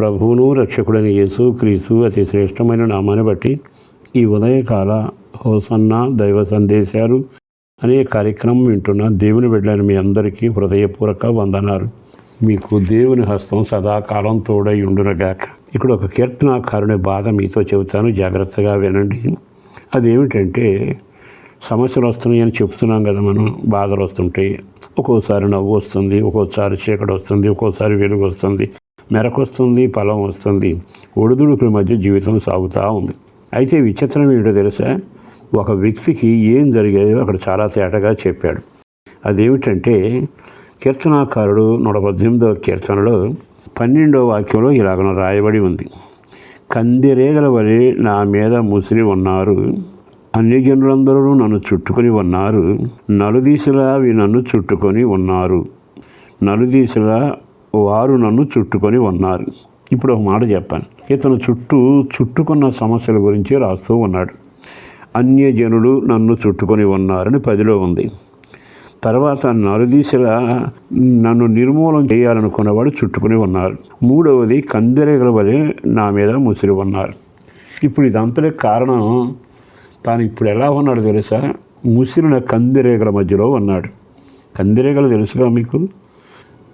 ప్రభువును రక్షకుడైన యేసు క్రీస్తు అతి శ్రేష్టమైన నామాన్ని బట్టి ఈ ఉదయకాల హోసన్న దైవ సందేశాలు అనే కార్యక్రమం వింటున్న దేవుని బిడ్డలని మీ అందరికీ హృదయపూర్వక వందనాలు. మీకు దేవుని హస్తం సదాకాలం తోడై ఉండునగాక. ఇక్కడ ఒక కీర్తనాకారుని బాధ మీతో చెబుతాను. జాగ్రత్తగా వినండి. అదేమిటంటే సమస్యలు వస్తున్నాయని చెప్తున్నాం కదా మనం. బాధలు వస్తుంటాయి. ఒక్కోసారి నవ్వు వస్తుంది ఒక్కోసారి చీకటి వస్తుంది ఒక్కోసారి వెలుగు వస్తుంది. మెరకొస్తుంది ఫలం వస్తుంది. ఒడిదుడుకుల మధ్య జీవితం సాగుతూ ఉంది. అయితే విచిత్రం ఏంటో తెలుసా? ఒక వ్యక్తికి ఏం జరిగాయో అక్కడ చాలా తేటగా చెప్పాడు. అదేమిటంటే కీర్తనాకారుడు నూట పద్దెనిమిదవ కీర్తనలో పన్నెండవ వాక్యంలో ఇలాగ రాయబడి ఉంది. కందిరేగల వలె నా మీద ముసిరి ఉన్నారు. అన్యజనులందరూ నన్ను చుట్టుకొని ఉన్నారు. నలుదీసులా అవి నన్ను చుట్టుకొని ఉన్నారు. నలుదీసులా వారు నన్ను చుట్టుకొని ఉన్నారు. ఇప్పుడు ఒక మాట చెప్పాను. ఇతను చుట్టూ చుట్టుకున్న సమస్యల గురించి రాస్తూ ఉన్నాడు. అన్యజనులు నన్ను చుట్టుకొని ఉన్నారని పదిలో ఉంది. తర్వాత నలుదీసల నన్ను నిర్మూలన చేయాలనుకున్నవాడు చుట్టుకుని ఉన్నారు. మూడవది కందిరేగల వలె నా మీద ముసిరి ఉన్నారు. ఇప్పుడు ఇదంతలే కారణం. తాను ఇప్పుడు ఎలా ఉన్నాడు తెలుసా? ముసిరిన కందిరేగల మధ్యలో ఉన్నాడు. కందిరేగలు తెలుసుగా మీకు?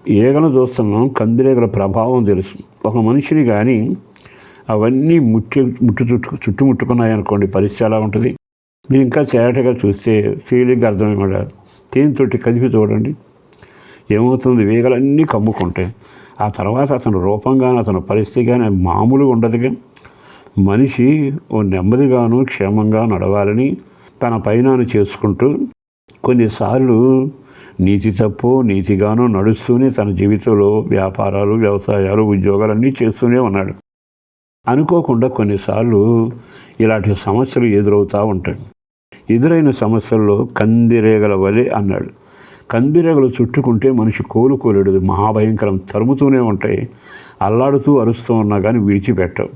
ఈగను చూస్తున్నాం కందిరేగల ప్రభావం తెలుసు. ఒక మనిషిని కానీ అవన్నీ ముట్టి ముట్టు చుట్టు చుట్టుముట్టుకున్నాయనుకోండి పరిస్థితి ఎలా ఉంటుంది? మీరు ఇంకా చేరటగా చూస్తే ఫీలింగ్ అర్థమయ్యమాట తేనితోటి కదిపి చూడండి. ఏమవుతుంది? వేగలన్నీ కమ్ముకుంటాయి ఆ తర్వాత అతను రూపం కానీ అతని పరిస్థితి కానీ మామూలుగా ఉండదుగా. మనిషి ఓ నెమ్మదిగాను క్షేమంగా నడవాలని తన పైన చేసుకుంటూ కొన్నిసార్లు నీతి తప్పు నీతిగాను నడుస్తూనే తన జీవితంలో వ్యాపారాలు వ్యవసాయాలు ఉద్యోగాలన్నీ చేస్తూనే ఉన్నాడు. అనుకోకుండా కొన్నిసార్లు ఇలాంటి సమస్యలు ఎదురవుతూ ఉంటాయి. ఎదురైన సమస్యల్లో కందిరేగల వలె అన్నాడు. కందిరేగలు చుట్టుకుంటే మనిషి కోలుకోలేడు మహాభయంకరం తరుముతూనే ఉంటాయి. అల్లాడుతూ అరుస్తూ ఉన్నా కానీ విడిచిపెట్టవు.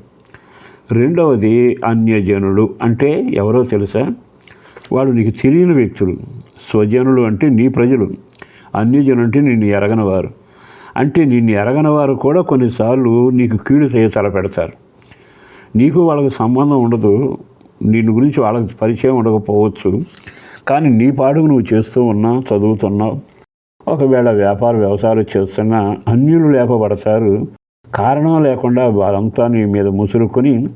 రెండవది అన్యజనులు అంటే ఎవరో తెలుసా? వాళ్ళు నీకు తెలియని వ్యక్తులు. స్వజనులు అంటే నీ ప్రజలు అన్యజనులు అంటే నిన్ను ఎరగనవారు. అంటే నిన్ను ఎరగనవారు కూడా కొన్నిసార్లు నీకు కీడు చేయ తలపెడతారు నీకు వాళ్ళకి సంబంధం ఉండదు నిన్ను గురించి వాళ్ళకి పరిచయం ఉండకపోవచ్చు. కానీ నీ పాడుకు నువ్వు చేస్తూ ఉన్నా చదువుతున్నావు ఒకవేళ వ్యాపార వ్యవసాయాలు చేస్తున్నా అన్యులు లేపబడతారు. కారణం లేకుండా వారంతా నీ మీద ముసురుకొని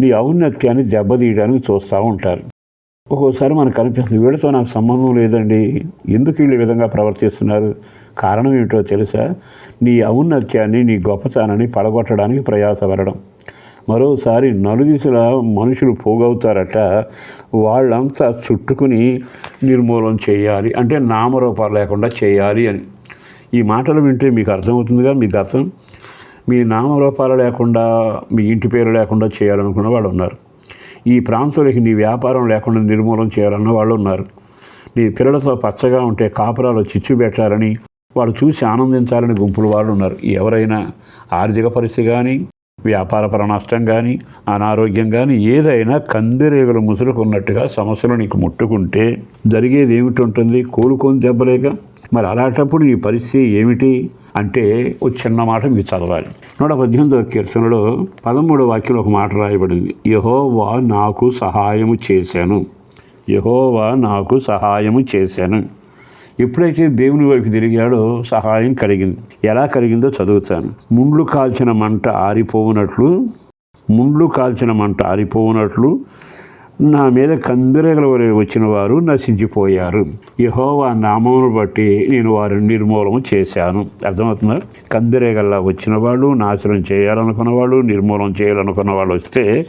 నీ ఔన్నత్యాన్ని దెబ్బతీయడానికి చూస్తూ ఉంటారు. ఒక్కోసారి మనకు కనిపిస్తుంది వీళ్ళతో నాకు సంబంధం లేదండి ఎందుకు వీళ్ళు ఈ విధంగా ప్రవర్తిస్తున్నారు? కారణం ఏమిటో తెలుసా? నీ ఔన్నత్యాన్ని నీ గొప్పతనాన్ని పడగొట్టడానికి ప్రయాసపడడం. మరోసారి నలుదిశల మనుషులు పోగవుతారట వాళ్ళంతా చుట్టుకుని నిర్మూలన చేయాలి అంటే నామరూపాలు లేకుండా చేయాలి అని. ఈ మాటలు వింటే మీకు అర్థమవుతుందిగా మీకు అర్థం? మీ నామరూపాలు లేకుండా మీ ఇంటి పేరు లేకుండా చేయాలనుకున్న వాళ్ళు ఉన్నారు. ఈ ప్రాంతంలోకి నీ వ్యాపారం లేకుండా నిర్మూలన చేయాలన్న వాళ్ళు ఉన్నారు. నీ పిల్లలతో పచ్చగా ఉంటే కాపురాలు చిచ్చు పెట్టాలని వాళ్ళు చూసి ఆనందించాలని గుంపులు వాళ్ళు ఉన్నారు. ఎవరైనా ఆర్థిక పరిస్థితి కానీ వ్యాపారపర నష్టం కానీ అనారోగ్యం కానీ ఏదైనా కందిరేగలు ముసురుకున్నట్టుగా సమస్యలు నీకు ముట్టుకుంటే జరిగేది ఏమిటి ఉంటుంది? కోలుకొని దెబ్బలేక మరి అలాంటప్పుడు నీ పరిస్థితి ఏమిటి అంటే ఒక చిన్న మాట మీకు చదవాలి. నూట పద్దెనిమిదవ కీర్తనలో పదమూడవ వాక్యంలో ఒక మాట రాయబడింది. యహోవా నాకు సహాయము చేశాను. యహోవా నాకు సహాయము చేశాను. ఎప్పుడైతే దేవుని వైపు తిరిగాడో సహాయం కలిగింది. ఎలా కలిగిందో చదువుతాను. ముండ్లు కాల్చిన మంట ఆరిపోవునట్లు ముండ్లు కాల్చిన మంట ఆరిపోవునట్లు నా మీద కందిరేగలు వచ్చిన వారు నశించిపోయారు. యహోవా నామమును బట్టి నేను వారిని నిర్మూలన చేశాను. అర్థమవుతుందా? కందిరేగల్లా వచ్చిన వాళ్ళు నాశనం చేయాలనుకున్న వాళ్ళు నిర్మూలన చేయాలనుకున్న వాళ్ళు వస్తే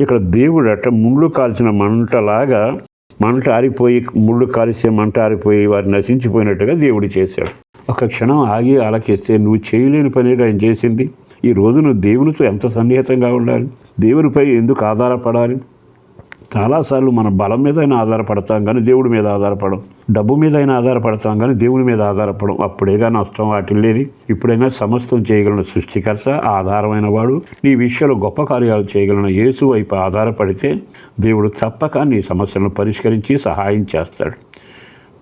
ఇక్కడ దేవుడు అట్ట ముళ్ళు కాల్చిన మంటలాగా మంట ఆరిపోయి ముళ్ళు కాలిస్తే మంట ఆరిపోయి వారు నశించిపోయినట్టుగా దేవుడు చేశాడు. ఒక క్షణం ఆగి ఆలకిస్తే నువ్వు చేయలేని పనిగా ఆయన చేసింది? ఈ రోజు నువ్వు దేవునితో ఎంత సన్నిహితంగా ఉండాలి? దేవునిపై ఎందుకు ఆధారపడాలి? చాలాసార్లు మన బలం మీద అయినా ఆధారపడతాం కానీ దేవుడి మీద ఆధారపడం డబ్బు మీద అయినా ఆధారపడతాం కానీ దేవుడి మీద ఆధారపడం అప్పుడేగా నష్టం వాటిల్లేది. ఇప్పుడైనా సమస్తం చేయగలను సృష్టికర్త ఆధారమైన వాడు. నీ విషయంలో గొప్ప కార్యాలు చేయగలన యేసు వైపు ఆధారపడితే దేవుడు తప్పక నీ సమస్యలను పరిష్కరించి సహాయం చేస్తాడు.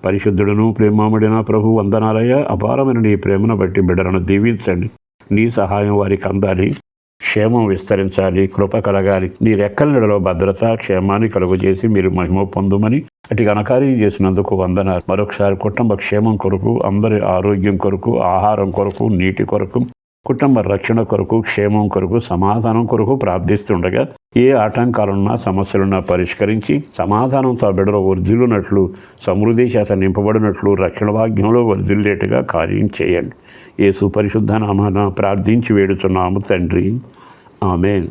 పరిశుద్ధుడును ప్రేమాముడిన ప్రభు వందనాలయ అపారమైన నీ ప్రేమను బట్టి బిడ్డలను దీవించండి. నీ సహాయం వారికి అందాలి. క్షేమం విస్తరించాలి కృప కలగాలి. నీ రెక్కలలో భద్రత క్షేమాన్ని కలుగజేసి మీరు మహిమ పొందుమని అటు ఘనకార్యం చేసినందుకు వందన మరొకసారి కుటుంబ క్షేమం కొరకు అందరి ఆరోగ్యం కొరకు ఆహారం కొరకు నీటి కొరకు కుటుంబ రక్షణ కొరకు క్షేమం కొరకు సమాధానం కొరకు ప్రార్థిస్తుండగా ఏ ఆటంకాలున్నా సమస్యలున్నా పరిష్కరించి సమాధానంతో ఆ బిడలో వర్ధిల్లునట్లు సమృద్ధి చేత నింపబడినట్లు రక్షణ భాగ్యంలో వర్ధిల్లేటుగా కార్యం చేయండి. ఏ సుపరిశుద్ధ నామాన ప్రార్థించి వేడుచున్నాము తండ్రి. ఆమెన్.